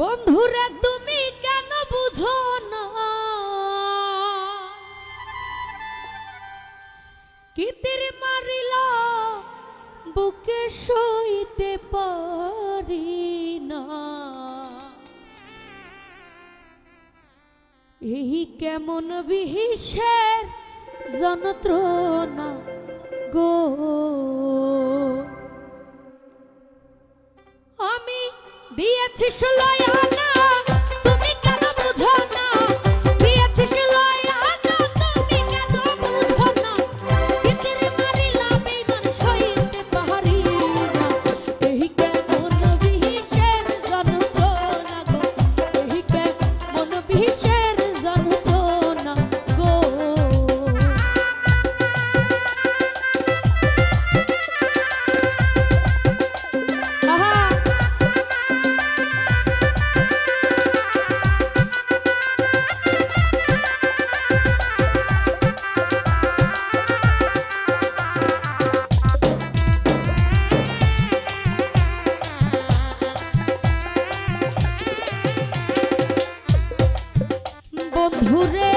বন্ধুরা, তুমি কেন বুঝো না? কিতির মারিল, বুকে সইতে পারি না। এই কেমন বিহিসের যন্ত্রণা গো। আমি দিয়েছি ষোলোই বন্ধুরে